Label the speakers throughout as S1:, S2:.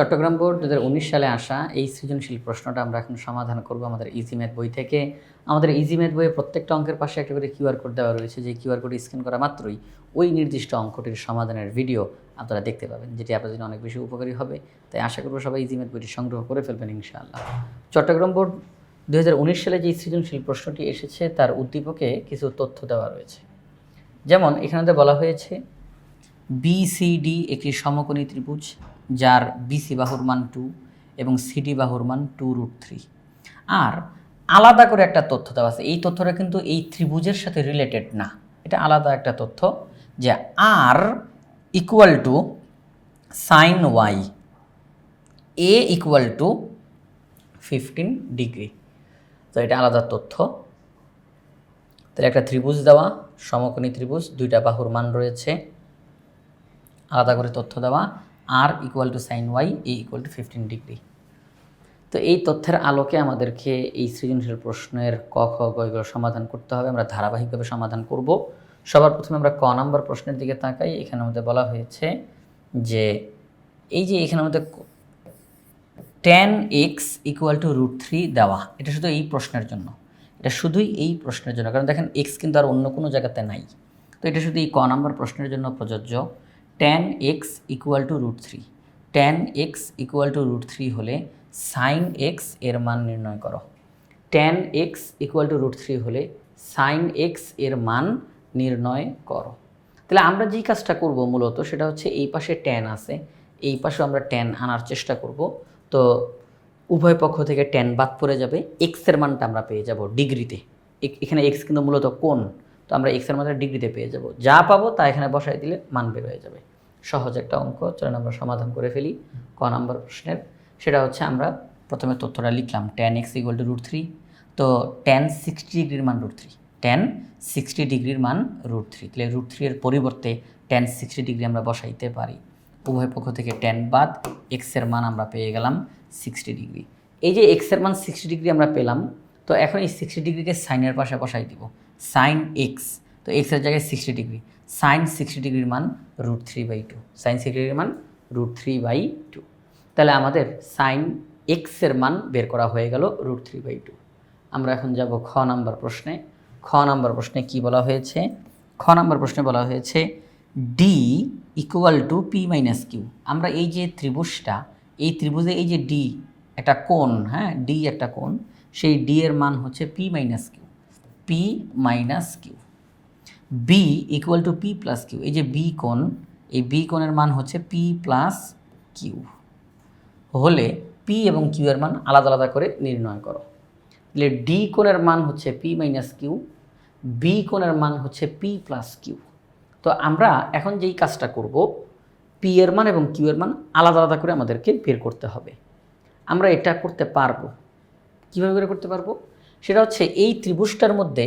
S1: Chittagong board দু হাজার উনিশ সালে আসা এই সৃজনশীল প্রশ্নটা আমরা এখন সমাধান করব আমাদের ইজি ম্যাথ বই থেকে। আমাদের ইজি ম্যাথ বইয়ে প্রত্যেকটা অঙ্কের পাশে একটা করে কিউআর কোড দেওয়া রয়েছে, যে কিউআর কোড স্ক্যান করা মাত্রই ওই নির্দিষ্ট অঙ্কটির সমাধানের ভিডিও আপনারা দেখতে পাবেন, যেটি আপনাদের জন্য অনেক বেশি উপকারী হবে। তাই আশা করব সবাই ইজি ম্যাথ বইটি সংগ্রহ করে ফেলবেন ইনশাআল্লাহ। চট্টগ্রাম বোর্ড দু হাজার উনিশ সালে যে সৃজনশীল প্রশ্নটি এসেছে, তার উদ্দীপকে কিছু তথ্য দেওয়া রয়েছে। যেমন এখানে বলা হয়েছে বিসিডি একটি সমকোণী ত্রিভুজ যার বিসি বাহুর মান টু এবং সিডি বাহুর মান টু রুট থ্রি আর আলাদা করে একটা তথ্য দেওয়া আছে। এই তথ্যটা কিন্তু এই ত্রিভুজের সাথে রিলেটেড না। এটা আলাদা একটা তথ্য যে R equal to sine Y A equal to fifteen degree তো এটা আলাদা তথ্য। তাহলে একটা ত্রিভুজ দেওয়া, সমকোণী ত্রিভুজ, দুইটা বাহুর মান রয়েছে। আলাদা করে তথ্য দেওয়া। R equal to sine Y A equal to fifteen degree তো এই তথ্যের আলোকে আমাদেরকে এই সৃজনশীল প্রশ্নের ক, খ, গ এগুলো সমাধান করতে হবে, আমরা ধারাবাহিকভাবে সমাধান করব। সবার প্রথমে আমরা ক নাম্বার প্রশ্নের দিকে তাকাই এখানে আমাদের বলা হয়েছে যে এই যে এখানে আমাদের tan X equal to root three দেওয়া, এটা শুধু এই প্রশ্নের জন্য, এটা শুধুই এই প্রশ্নের জন্য, কারণ দেখেন এক্স কিন্তু আর অন্য কোনো জায়গাতে নাই। তো এটা শুধু এই ক নাম্বার প্রশ্নের জন্য প্রযোজ্য। Tan X equal to root three tan X equal to root three হলে সাইন এক্সের মান নির্ণয় করো। Tan X equal to root three হলে সাইন এক্সের মান নির্ণয় করো। তাহলে আমরা যেই কাজটা করব মূলত সেটা হচ্ছে এই পাশে টেন আছে, এই পাশে আমরা টেন আনার চেষ্টা করব। তো উভয় পক্ষ থেকে টেন বাদ পড়ে যাবে এক্সের মানটা আমরা পেয়ে যাব ডিগ্রিতে। এখানে এক্স কিন্তু মূলত কোন তো আমরা এক্সের মানটা ডিগ্রিতে পেয়ে যাব। যা পাবো তা এখানে বসাই দিলে মান বের হয়ে যাবে। সহজ একটা অঙ্ক, চলেন আমরা সমাধান করে ফেলি ক নাম্বার প্রশ্নের। সেটা হচ্ছে আমরা প্রথমে তথ্যটা লিখলাম tan X equal to root three তো টেন সিক্সটি ডিগ্রির মান রুট থ্রি টেন সিক্সটি ডিগ্রির মান রুট থ্রি তাহলে রুট থ্রি এর পরিবর্তে টেন সিক্সটি ডিগ্রি আমরা বসাইতে পারি। উভয় পক্ষ থেকে টেন বাদ এক্সের মান আমরা পেয়ে গেলাম সিক্সটি ডিগ্রি এই যে এক্সের মান সিক্সটি ডিগ্রি আমরা পেলাম, তো এখন এই সিক্সটি ডিগ্রিকে সাইনের পাশে বসাই দিব। সাইন এক্স তো এক্সের জায়গায় সিক্সটি ডিগ্রি সাইন সিক্সটি ডিগ্রির মান root three by two sine sixty ডিগ্রির মান রুট থ্রি বাই টু তাহলে আমাদের সাইন এক্সের মান বের করা হয়ে গেল রুট থ্রি বাই টু আমরা এখন যাব খ নাম্বার প্রশ্নে, খ নাম্বার প্রশ্নে কি বলা হয়েছে? খ নাম্বার প্রশ্নে বলা হয়েছে D equal to P minus Q আমরা এই যে ত্রিভুজটা, এই ত্রিভুজে এই যে ডি একটা কোণ হ্যাঁ ডি একটা কোণ, সেই ডি এর মান হচ্ছে P minus Q P minus Q B equal to P plus Q এই যে বি কোণ, এই বি কোণের মান হচ্ছে পি প্লাস কিউ হলে পি এবং কিউ এর মান আলাদা আলাদা করে নির্ণয় করো। তাহলে ডি কোণের মান হচ্ছে পি মাইনাস কিউ বি কোণের মান হচ্ছে পি প্লাস কিউ তো আমরা এখন যেই কাজটা করব পি এর মান এবং কিউ এর মান আলাদা আলাদা করে আমাদেরকে বের করতে হবে। আমরা এটা করতে পারব। কীভাবে করে করতে পারব? সেটা হচ্ছে এই ত্রিভুজটার মধ্যে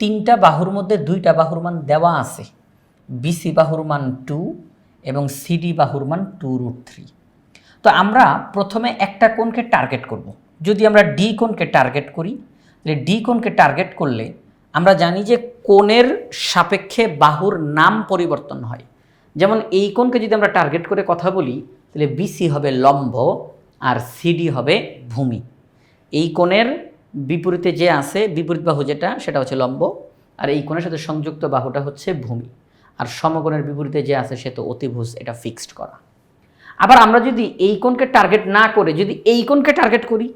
S1: তিনটা বাহুর মধ্যে দুইটা বাহুর মান দেওয়া আছে। বিসি বাহুর মান টু এবং সিডি বাহুর মান টু রুট থ্রি তো আমরা প্রথমে একটা কোণকে টার্গেট করব। যদি আমরা ডি কোণকে টার্গেট করি, তাহলে ডি কোণকে টার্গেট করলে আমরা জানি যে কোণের সাপেক্ষে বাহুর নাম পরিবর্তন হয়। যেমন এই কোণকে যদি আমরা টার্গেট করে কথা বলি, তাহলে বিসি হবে লম্ব আর সিডি হবে ভূমি। এই কোণের বিপরীতে যে আছে, বিপরীত বাহু যেটা, সেটা হচ্ছে লম্ব। আর এই কোণের সাথে সংযুক্ত বাহুটা হচ্ছে ভূমি। আর সমকোণের বিপরীতে যে আছে, সে তো অতিভুজ, এটা ফিক্সড করা। আবার আমরা যদি এই কোণকে টার্গেট না করে, যদি এই কোণকে টার্গেট করি,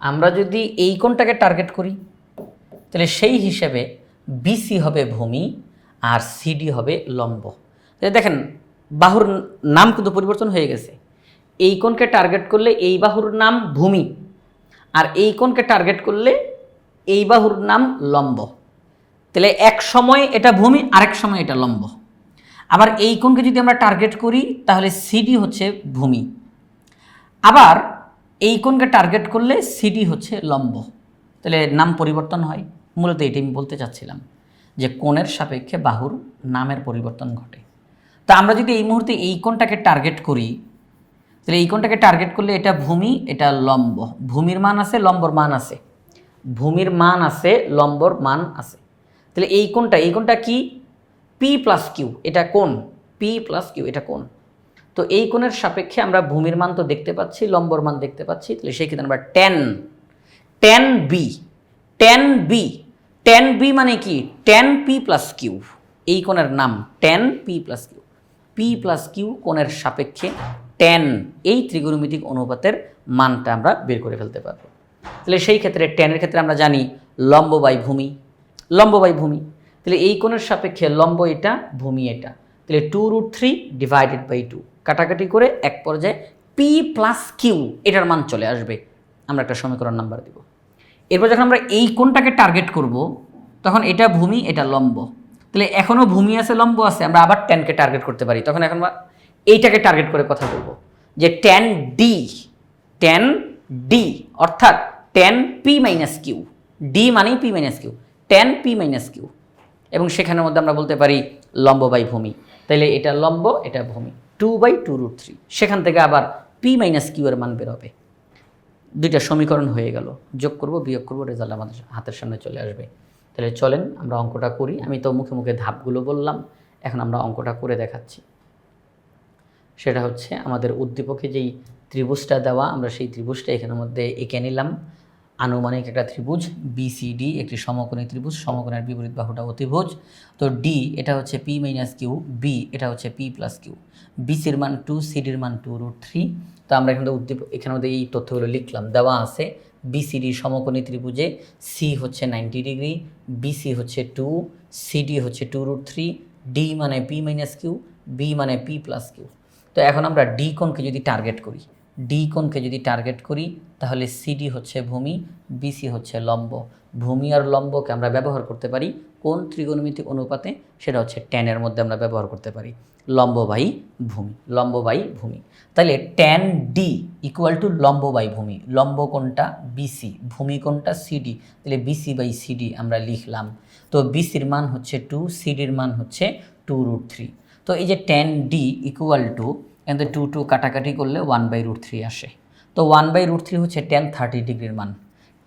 S1: আমরা যদি এই কোণটাকে টার্গেট করি, তাহলে সেই হিসেবে বিসি হবে ভূমি আর সিডি হবে লম্ব। তাহলে দেখেন, বাহুর নাম কিন্তু পরিবর্তন হয়ে গেছে। এই কোণকে টার্গেট করলে এই বাহুর নাম ভূমি। আর এই কোণকে টার্গেট করলে এই বাহুর নাম লম্ব। তাহলে এক সময় এটা ভূমি, আরেক সময় এটা লম্ব। আবার এই কোণকে যদি আমরা টার্গেট করি, তাহলে সিডি হচ্ছে ভূমি। আবার এই কোণকে টার্গেট করলে সিডি হচ্ছে লম্ব। তাহলে নাম পরিবর্তন হয়। মূলত এটি আমি বলতে চাচ্ছিলাম যে কোণের সাপেক্ষে বাহুর নামের পরিবর্তন ঘটে। তা আমরা যদি এই মুহূর্তে এই কোণটাকে টার্গেট করি তাহলে এই কোণটাকে টার্গেট করলে এটা ভূমি, এটা লম্ব। ভূমির মান আছে, লম্বর মান আছে। ভূমির মান আছে, লম্বর মান আছে। তাহলে এই কোণটা এই কোণটা কি? পি প্লাস কিউ এটা কোণ। পি প্লাস কিউ এটা কোণ। তো এই কোণের সাপেক্ষে আমরা ভূমির মান তো দেখতে পাচ্ছি, লম্বর মান দেখতে পাচ্ছি, তাহলে সেই ক্ষেত্রে আমরা tan tan B tan B tan B মানে কি? টেন পি প্লাস কিউ এই কোণের নাম tan P plus Q P plus Q কোণের সাপেক্ষে টেন এই ত্রিগুণমিতিক অনুপাতের মানটা আমরা বের করে ফেলতে পারব। তাহলে সেই ক্ষেত্রে টেনের ক্ষেত্রে আমরা জানি লম্ব বাই ভূমি। লম্ব বাই ভূমি। তাহলে এই কোণের সাপেক্ষে লম্ব এটা, ভূমি এটা। তাহলে two root three divided by two কাটাকাটি করে এক পর্যায়ে পি প্লাস কিউ এটার মান চলে আসবে। আমরা একটা সমীকরণ নাম্বার দিব। এরপর যখন আমরা এই কোণটাকে টার্গেট করব, তখন এটা ভূমি, এটা লম্ব। তাহলে এখনও ভূমি আছে, লম্ব আছে, আমরা আবার টেনকে টার্গেট করতে পারি। তখন এখন এইটাকে টার্গেট করে কথা বলব। যে টেন ডি টেন ডি অর্থাৎ tan P minus Q D মানেই P minus Q tan P minus Q এবং সেখানের মধ্যে আমরা বলতে পারি লম্ব বাই ভূমি। তাইলে এটা লম্ব, এটা ভূমি। Two by two root three সেখান থেকে আবার পি মাইনাস কিউ এর মান বেরোবে দুইটা সমীকরণ হয়ে গেল। যোগ করব, বিয়োগ করব রেজাল্ট আমাদের হাতের সামনে চলে আসবে। তাহলে চলেন, আমরা অঙ্কটা করি। আমি তো মুখে মুখে ধাপগুলো বললাম। এখন আমরা অঙ্কটা করে দেখাচ্ছি। সেটা হচ্ছে আমাদের উদ্দীপকে যেই ত্রিভুজটা দেওয়া, আমরা সেই ত্রিভুজটা এখানের মধ্যে এঁকে নিলাম। আনুমানিক একটা ত্রিভুজ বিসিডি একটি সমকোণী ত্রিভুজ, সমকোণের বিপরীত বাহুটা অতিভুজ। তো ডি এটা হচ্ছে পি মাইনাস কিউ বি এটা হচ্ছে পি প্লাস কিউ বিসির মান টু সিডির মান টু রুট থ্রি তো আমরা এখানে উদ্দীপ, এখানের মধ্যে এই তথ্যগুলো লিখলাম, দেওয়া আছে। বিসিডি সমকোণী ত্রিভুজে সি হচ্ছে নাইনটি ডিগ্রি বিসি হচ্ছে টু সিডি হচ্ছে টু রুট থ্রি ডি মানে পি মাইনাস কিউ বি মানে পি প্লাস কিউ তো এখন আমরা ডি কোণকে যদি টার্গেট করি ডি কোণকে যদি টার্গেট করি, তাহলে সিডি হচ্ছে ভূমি বিসি হচ্ছে লম্ব। ভূমি আর লম্বকে আমরা ব্যবহার করতে পারি কোন ত্রিগোণমিতিক অনুপাতে? সেটা হচ্ছে ট্যানের মধ্যে আমরা ব্যবহার করতে পারি। লম্ব বাই ভূমি, লম্ব বাই ভূমি। তাহলে ট্যান ডি ইকুয়াল টু লম্ব বাই ভূমি, লম্ব কোনটা বিসি ভূমি কোনটা সিডি তাহলে বিসি বাই সিডি আমরা লিখলাম। তো বিসির মান হচ্ছে টু সিডির মান হচ্ছে টু রুট থ্রি তো এই যে টেন ডি ইকুয়াল টু এখানে টু টু কাটাকাটি করলে ওয়ান বাই রুট থ্রি আসে। তো ওয়ান বাই রুট থ্রি হচ্ছে টেন থার্টি ডিগ্রির মান।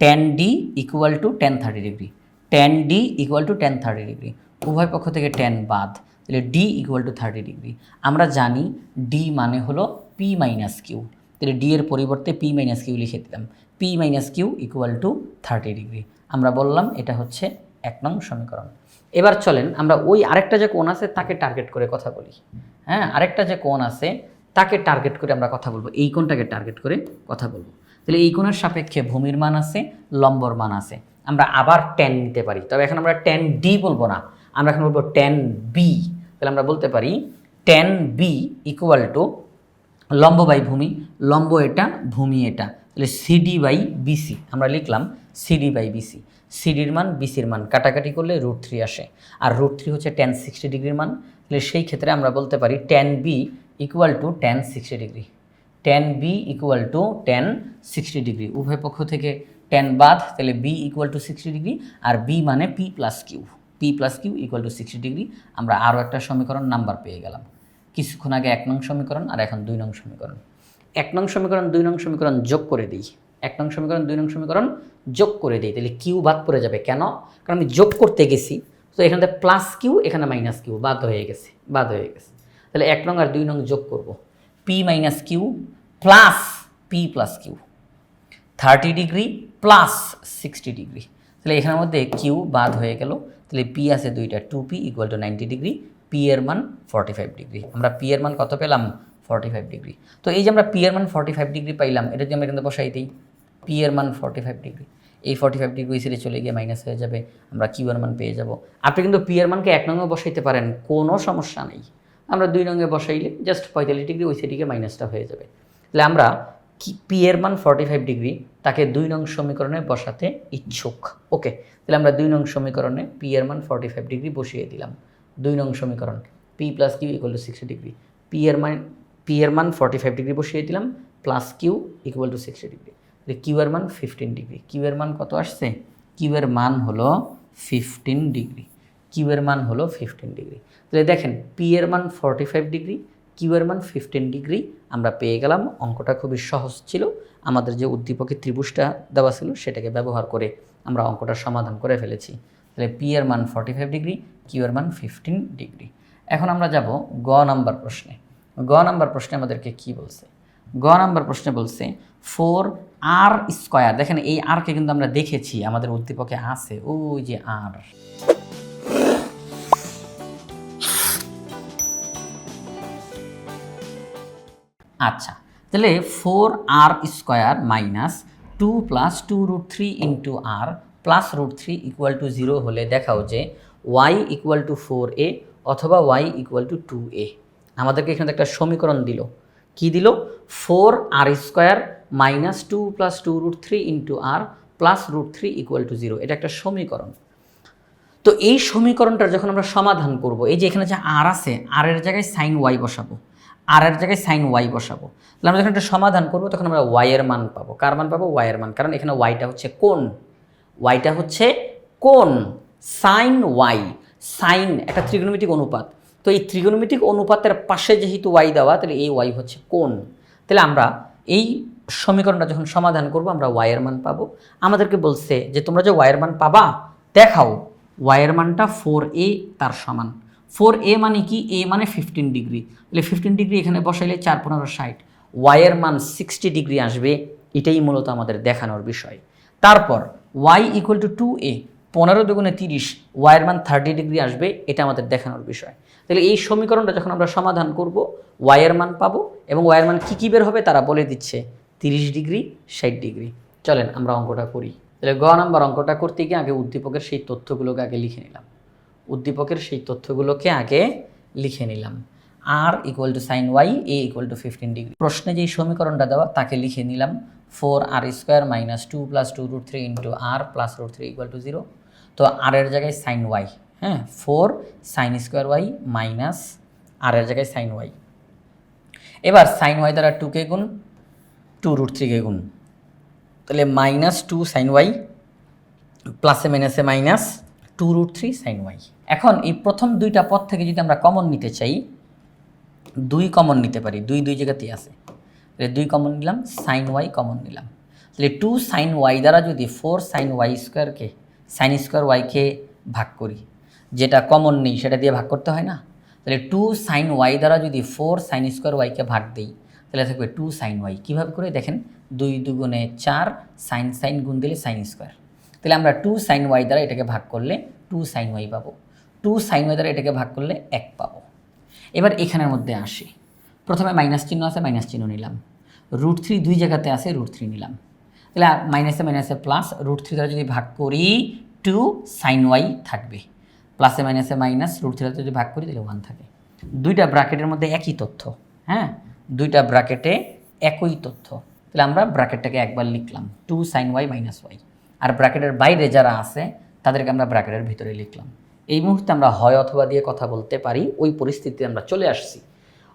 S1: Tan D equal to tan thirty degree tan D equal to tan thirty degree উভয় পক্ষ থেকে টেন বাদ। তাহলে D equal to thirty degree আমরা জানি ডি মানে হলো পি মাইনাস কিউ তাহলে ডি এর পরিবর্তে পি মাইনাস কিউ লিখে দিলাম। P minus Q equal to thirty degree আমরা বললাম এটা হচ্ছে এক নং সমীকরণ। এবার চলেন আমরা ওই আরেকটা যে কোণ আছে তাকে টার্গেট করে কথা বলি। হ্যাঁ আরেকটা যে কোণ আছে তাকে টার্গেট করে আমরা কথা বলব। এই কোণটাকে টার্গেট করে কথা বলব। তাহলে এই কোণের সাপেক্ষে ভূমির মান আছে, লম্বর মান আছে। আমরা আবার টেন নিতে পারি। তবে এখন আমরা টেন ডি বলব না। আমরা এখন বলব টেন বি তাহলে আমরা বলতে পারি টেন বি ইকুয়াল টু লম্ব বাই ভূমি। লম্ব এটা, ভূমি এটা। তাহলে সিডি বাই বিসি আমরা লিখলাম সিডি বাই বিসি সিডির মান, বিসির মান। কাটাকাটি করলে রুট থ্রি আসে। আর রুট থ্রি হচ্ছে টেন সিক্সটি ডিগ্রির মান। তাহলে সেই ক্ষেত্রে আমরা বলতে পারি tan B equal to tan sixty degree tan B equal to tan sixty degree উভয় পক্ষ থেকে টেন বাদ, তাহলে B equal to sixty degree R B মানে P plus Q P plus Q equal to sixty degree আমরা আরও একটা সমীকরণ নাম্বার পেয়ে গেলাম। কিছুক্ষণ আগে এক নং সমীকরণ আর এখন দুই নং সমীকরণ। এক নং সমীকরণ, দুই নং সমীকরণ যোগ করে দিই। এক নং সমীকরণ, দুই নং সমীকরণ যোগ করে দিই। তাহলে কিউ বাদ পড়ে যাবে কেন? কারণ আমি যোগ করতে গেছি, তো এখানে প্লাস কিউ এখানে মাইনাস কিউ বাদ হয়ে গেছে, বাদ হয়ে গেছে। তাহলে এক নং আর দুই নং যোগ করব। P minus Q plus P plus Q thirty degree plus sixty degree তাহলে এখানের মধ্যে কিউ বাদ হয়ে গেল। তাহলে পি আছে দুইটা two P equal to ninety degree P এর মান ফর্টি ফাইভ ডিগ্রি আমরা পি এর মান কত পেলাম? ফর্টি ফাইভ ডিগ্রি তো এই যে আমরা পি এর মান ফর্টি ফাইভ ডিগ্রি পাইলাম, এটা যদি আমরা এখানে বসাই দিই পি এর মান ফর্টি ফাইভ ডিগ্রি এই ফর্টি ফাইভ ডিগ্রি সিরে চলে গিয়ে মাইনাস হয়ে যাবে, আমরা কিউ এর মান পেয়ে যাব। আপনি কিন্তু পি এর মানকে এক নঙ্গে বসাইতে পারেন, কোনো সমস্যা নেই। আমরা দুই নঙ্গে বসাইলে জাস্ট পঁয়তাল্লিশ ডিগ্রি ওই সাইডিকে মাইনাসটা হয়ে যাবে। তাহলে আমরা কি পি এর মান ফর্টি ফাইভ ডিগ্রি তাকে দুই নং সমীকরণে বসাতে ইচ্ছুক। ওকে তাহলে আমরা দুই নং সমীকরণে পি এর মান ফর্টি ফাইভ ডিগ্রি বসিয়ে দিলাম। দুই নং সমীকরণ P plus Q equal to sixty degree P এর মান পি এর মান ফর্টি ফাইভ ডিগ্রি বসিয়ে দিলাম plus Q equal to sixty degree Q এর মান ফিফটিন ডিগ্রি কিউ এর মান কত আসছে? কিউ এর মান হলো ফিফটিন ডিগ্রি কিউ এর মান হলো ফিফটিন ডিগ্রি তাহলে দেখেন পি এর মান ফর্টি ফাইভ ডিগ্রি কিউ এর মান ফিফটিন ডিগ্রি আমরা পেয়ে গেলাম, অঙ্কটা খুবই সহজ ছিল। আমাদের যে উদ্দীপকের ত্রিভুজটা দেওয়া ছিল, সেটাকে ব্যবহার করে আমরা অঙ্কটার সমাধান করে ফেলেছি। তাহলে পি এর মান ফর্টি ফাইভ ডিগ্রি কিউ এর মান ফিফটিন ডিগ্রি এখন আমরা যাব গ নাম্বার প্রশ্নে। গ নাম্বার প্রশ্নে আমাদেরকে কি বলছে? গ নাম্বার প্রশ্নে বলছে ফোর আর স্কোয়ার। দেখেন এই আরকে কিন্তু আমরা দেখেছি, আমাদের উদ্দীপকে আছে, ওই যে আর। আচ্ছা তাহলে four R square minus two plus two root three into R plus root three equal to zero হলে দেখাও যে Y equal to four A অথবা Y equal to two A. আমাদেরকে এখানে একটা সমীকরণ দিল। কি দিল? Four R square minus two plus two root three into R plus root three equal to zero এটা একটা সমীকরণ। তো এই সমীকরণটার যখন আমরা সমাধান করব, এই যে এখানে যে আর আছে আর এর জায়গায় সাইন ওয়াই বসাবো আর এর জায়গায় সাইন ওয়াই বসাবো, তাহলে আমরা যখন একটা সমাধান করব, তখন আমরা ওয়াই এর মান পাবো। কার মান পাবো? ওয়াই এর মান। কারণ এখানে ওয়াইটা হচ্ছে কোন ওয়াইটা হচ্ছে কোন সাইন ওয়াই সাইন একটা ত্রিগোণমিতিক অনুপাত। তো এই ত্রিগোণমিতিক অনুপাতের পাশে যেহেতু ওয়াই দেওয়া, তাহলে এই ওয়াই হচ্ছে কোন তাহলে আমরা এই সমীকরণটা যখন সমাধান করব, আমরা ওয়াইয়ের মান পাবো। আমাদেরকে বলছে যে, তোমরা যে ওয়াইয়ের মান পাবা, দেখাও ওয়াইয়ের মানটা ফোর এ তার সমান। ফোর এ মানে কি? এ মানে ফিফটিন ডিগ্রি তাহলে ফিফটিন ডিগ্রি এখানে বসাইলে চার পনেরো ষাট। ওয়াইয়ের মান সিক্সটি ডিগ্রি আসবে, এটাই মূলত আমাদের দেখানোর বিষয়। তারপর Y equal to two A পনেরো দুগুণে তিরিশ ওয়াইয়ের মান থার্টি ডিগ্রি আসবে, এটা আমাদের দেখানোর বিষয়। তাহলে এই সমীকরণটা যখন আমরা সমাধান করব ওয়াইয়ের মান পাবো এবং ওয়াইয়ের মান কী কী বের হবে তারা বলে দিচ্ছে, তিরিশ ডিগ্রি, ষাট ডিগ্রি। চলেন আমরা অঙ্কটা করি। তাহলে গ নাম্বার অঙ্কটা করতে গিয়ে আগে উদ্দীপকের সেই তথ্যগুলোকে আগে লিখে নিলাম। উদ্দীপকের সেই তথ্যগুলোকে আগে লিখে নিলাম। R equal to sine Y A equal to fifteen degree প্রশ্নে যেই সমীকরণটা দেওয়া, তাকে লিখে নিলাম। Four R square minus two plus two root three into R plus root three equal to zero তো আর এর জায়গায় সাইন ওয়াই হ্যাঁ? Four sine square Y minus R এর জায়গায় সাইন ওয়াই এবার সাইন ওয়াই দ্বারা টুকে গুণ টু রুট থ্রিকে গুণ। তাহলে মাইনাস টু সাইন ওয়াই প্লাসে মাইনাসে minus two root three sine Y এখন এই প্রথম দুইটা পদ থেকে যদি আমরা কমন নিতে চাই, দুই কমন নিতে পারি, দুই দুই জায়গাতেই আছে। তাহলে দুই কমন নিলাম সাইন ওয়াই কমন নিলাম। তাহলে টু সাইন ওয়াই দ্বারা যদি ফোর সাইন ওয়াই স্কোয়ারকে সাইন স্কোয়ার ওয়াইকে ভাগ করি। যেটা কমন নেই, সেটা দিয়ে ভাগ করতে হয় না? তাহলে টু সাইন ওয়াই দ্বারা যদি ফোর সাইন স্কোয়ার ওয়াইকে ভাগ দিই, তাহলে থাকবে টু সাইন ওয়াই কীভাবে করে? দেখেন, দুই দুগুণে চার সাইন সাইন গুণ দিলে সাইন স্কোয়ার তাহলে আমরা টু সাইন ওয়াই দ্বারা এটাকে ভাগ করলে টু সাইন ওয়াই পাবো। টু সাইন ওয়াই দ্বারা এটাকে ভাগ করলে এক পাবো। এবার এখানের মধ্যে আসি। প্রথমে মাইনাস চিহ্ন আছে মাইনাস চিহ্ন নিলাম। রুট থ্রি দুই জায়গাতে আছে রুট থ্রি নিলাম। তাহলে মাইনাসে মাইনাসে প্লাস রুট থ্রি দ্বারা যদি ভাগ করি টু সাইন ওয়াই থাকবে। প্লাসে মাইনাসে মাইনাস রুট থ্রি যদি ভাগ করি তাহলে ওয়ান থাকে। দুইটা ব্র্যাকেটের মধ্যে একই তথ্য হ্যাঁ? দুইটা ব্র্যাকেটে একই তথ্য। তাহলে আমরা ব্র্যাকেটটাকে একবার লিখলাম two sine Y minus Y আর ব্র্যাকেটের বাইরে যারা আছে, তাদেরকে আমরা ব্র্যাকেটের ভিতরে লিখলাম। এই মুহূর্তে আমরা হয় অথবা দিয়ে কথা বলতে পারি, ওই পরিস্থিতিতে আমরা চলে আসছি।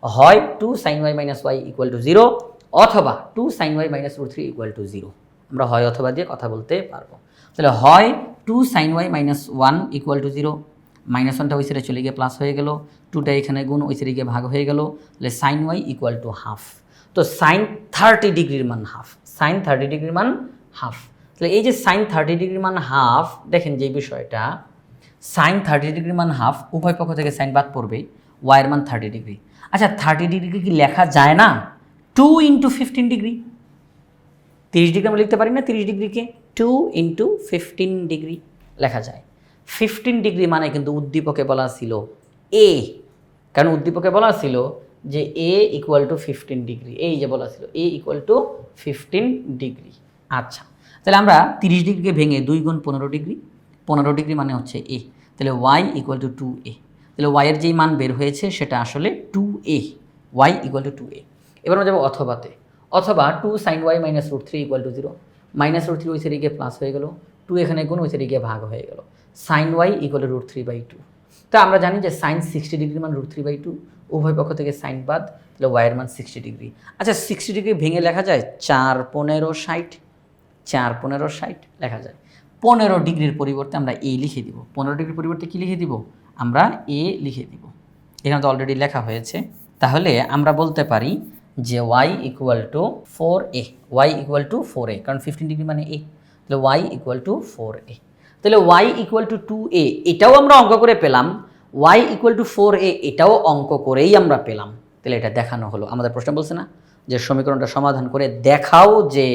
S1: হয় two sine Y minus Y equal to zero অথবা two sine Y minus root three equal to zero আমরা হয় অথবা দিয়ে কথা বলতে পারব। তাহলে হয় two sine Y minus one equal to zero minus ওয়ানটা ওই সাইডে চলে গিয়ে প্লাস হয়ে গেল টুটা এখানে গুণ ওই সাইডে গিয়ে ভাগ হয়ে গেল, তাহলে sine Y equal to half তো সাইন থার্টি ডিগ্রির মান হাফ সাইন থার্টি ডিগ্রির মান হাফ তাহলে এই যে সাইন থার্টি ডিগ্রির মান হাফ দেখেন যে বিষয়টা সাইন থার্টি ডিগ্রি মান হাফ উভয় পক্ষ থেকে সাইন বাদ পড়বে ওয়াইয়ের মান থার্টি ডিগ্রি আচ্ছা থার্টি ডিগ্রি কি লেখা যায় না? টু ইন্টু ফিফটিন ডিগ্রি তিরিশ ডিগ্রি আমরা লিখতে পারি না, তিরিশ ডিগ্রিকে টু ইন্টু ফিফটিন ডিগ্রি লেখা যায়। ফিফটিন ডিগ্রি মানে কিন্তু উদ্দীপকে বলা ছিল এ কারণ উদ্দীপকে বলা ছিল? যে A equal to fifteen degree এই যে বলা ছিল A equal to fifteen degree আচ্ছা তাহলে আমরা তিরিশ ডিগ্রিকে ভেঙে দুই গুণ পনেরো ডিগ্রি পনেরো ডিগ্রি মানে হচ্ছে এ তাহলে Y equal to two A তাহলে ওয়াইয়ের যেই মান বের হয়েছে, সেটা আসলে two A Y equal to two A এবার আমরা যাব অথবাতে। অথবা two sine Y minus root three equal to zero minus root three ওই সাইডে গিয়ে প্লাস হয়ে গেল টু এখানে গুণ ওই সাইডে গিয়ে ভাগ হয়ে গেল। Sine Y equal root three by two তো আমরা জানি যে সাইন সিক্সটি ডিগ্রি মান রুট থ্রি বাই টু উভয় পক্ষ থেকে সাইন বাদ তাহলে ওয়াইয়ের মান সিক্সটি ডিগ্রি আচ্ছা সিক্সটি ডিগ্রি ভেঙে লেখা যায় চার পনেরো ষাট, চার পনেরো ষাট লেখা যায়। পনেরো ডিগ্রির পরিবর্তে আমরা এ লিখে দিব। পনেরো ডিগ্রির পরিবর্তে কী লিখে দিব? আমরা এ লিখে দিব। এখানে তো অলরেডি লেখা হয়েছে। তাহলে আমরা বলতে পারি যে Y equal to four A Y equal to four A কারণ ফিফটিন ডিগ্রি মানে এ তাহলে Y equal to four A তাহলে Y equal to two A এটাও আমরা অঙ্ক করে পেলাম Y equal to four A এটাও অঙ্ক করেই আমরা পেলাম, তাহলে এটা দেখানো হলো, আমাদের প্রশ্ন বলছে না, যে সমীকরণটা সমাধান করে দেখাও যে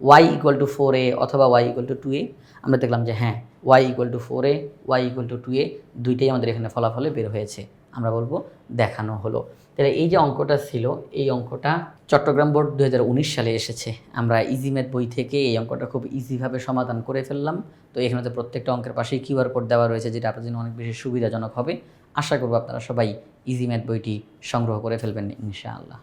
S1: Y equal to four A অথবা Y equal to two A আমরা দেখলাম যে হ্যাঁ Y equal to four A Y equal to two A দুইটাই আমাদের এখানে ফলাফলে বের হয়েছে। আমরা বলব দেখানো হলো। তাহলে এই যে অঙ্কটা ছিল, এই অঙ্কটা চট্টগ্রাম বোর্ড দু হাজার উনিশ সালে এসেছে। আমরা ইজি ম্যাথ বই থেকে এই অঙ্কটা খুব ইজিভাবে সমাধান করে ফেললাম। তো এখানে তো প্রত্যেকটা অঙ্কের পাশেই কিউআর কোড দেওয়া রয়েছে, যেটা আপনার জন্য অনেক বেশি সুবিধাজনক হবে। আশা করব আপনারা সবাই ইজি ম্যাথ বইটি সংগ্রহ করে ফেলবেন, ইনশাআল্লাহ।